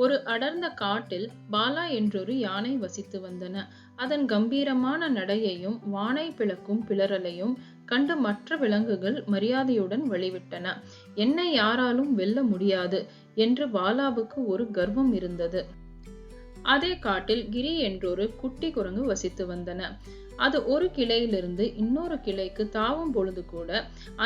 ஒரு அடர்ந்த காட்டில் பாலா என்றொரு யானை வசித்து வந்தன. அதன் கம்பீரமான நடையையும் வானை பிளக்கும் பிளறலையும் கண்டு மற்ற விலங்குகள் மரியாதையுடன் வழிவிட்டன. என்னை யாராலும் வெல்ல முடியாது என்று பாலாவுக்கு ஒரு கர்வம் இருந்தது. அதே காட்டில் கிரி என்றொரு குட்டி குரங்கு வசித்து வந்தன. அது ஒரு கிளையிலிருந்து இன்னொரு கிளைக்கு தாவும் பொழுது கூட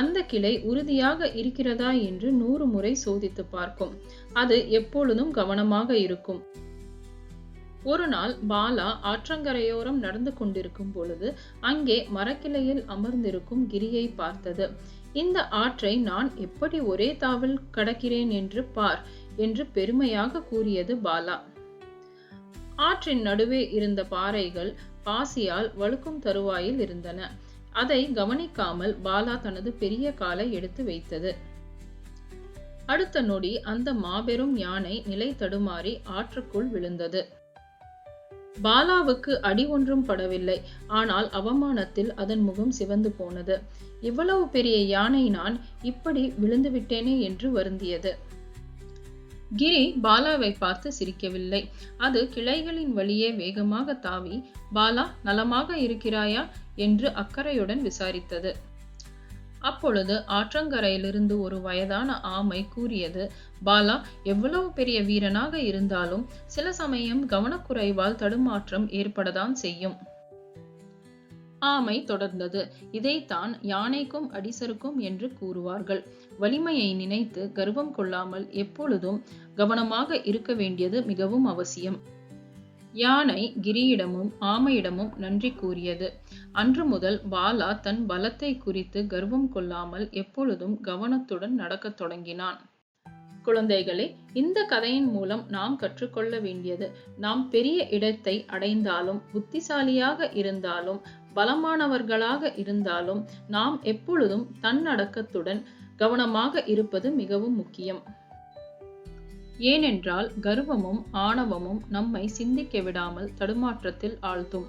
அந்த கிளை உறுதியாக இருக்கிறதா என்று நூறு முறை சோதித்து பார்க்கும். அது எப்பொழுதும் கவனமாக இருக்கும். ஒரு நாள் பாலா ஆற்றங்கரையோரம் நடந்து கொண்டிருக்கும் பொழுது அங்கே மரக்கிளையில் அமர்ந்திருக்கும் கிரியை பார்த்தது. இந்த ஆற்றை நான் எப்படி ஒரே தாவல் கடக்கிறேன் என்று பார் என்று பெருமையாக கூறியது பாலா. ஆற்றின் நடுவே இருந்த பாறைகள் பாசியால் வழுக்கும் தருவாயில் இருந்தன. அதை கவனிக்காமல் பாலா தனது பெரிய காலை எடுத்து வைத்தது. அடுத்த நொடி அந்த மாபெரும் யானை நிலை தடுமாறி ஆற்றுக்குள் விழுந்தது. பாலாவுக்கு அடி ஒன்றும் படவில்லை. ஆனால் அவமானத்தில் அதன் முகம் சிவந்து போனது. இவ்வளவு பெரிய யானை நான் இப்படி விழுந்து விட்டேனே என்று வருந்தியது. கிரி பாலாவை பார்த்து சிரிக்கவில்லை. அது கிளைகளின் வழியே வேகமாக தாவி பாலா நலமாக இருக்கிறாயா? என்று அக்கறையுடன் விசாரித்தது. அப்பொழுது ஆற்றங்கரையிலிருந்து ஒரு வயதான ஆமை கூறியது பாலா எவ்வளவு பெரிய வீரனாக இருந்தாலும் சில சமயம் கவனக்குறைவால் தடுமாற்றம் ஏற்படதான் செய்யும். ஆமை தொடர்ந்தது. இதைத்தான் யானைக்கும் அடிசருக்கும் என்று கூறுவார்கள். வலிமையை நினைத்து கர்வம் கொள்ளாமல் எப்பொழுதும் கவனமாக இருக்க வேண்டியது மிகவும் அவசியம். யானை கிரியிடமும் ஆமையிடமும் நன்றி கூறியது. அன்று முதல் பாலா தன் பலத்தை குறித்து கர்வம் கொள்ளாமல் எப்பொழுதும் கவனத்துடன் நடக்கத் தொடங்கினான். குழந்தைகளே இந்த கதையின் மூலம் நாம் கற்றுக்கொள்ள வேண்டியது நாம் பெரிய இடத்தை அடைந்தாலும் புத்திசாலியாக இருந்தாலும் பலமானவர்களாக இருந்தாலும் நாம் எப்பொழுதும் தன்னடக்கத்துடன் கவனமாக இருப்பது மிகவும் முக்கியம். ஏனென்றால் கர்வமும் ஆணவமும் நம்மை சிந்திக்க விடாமல் தடுமாற்றத்தில் ஆழ்த்தும்.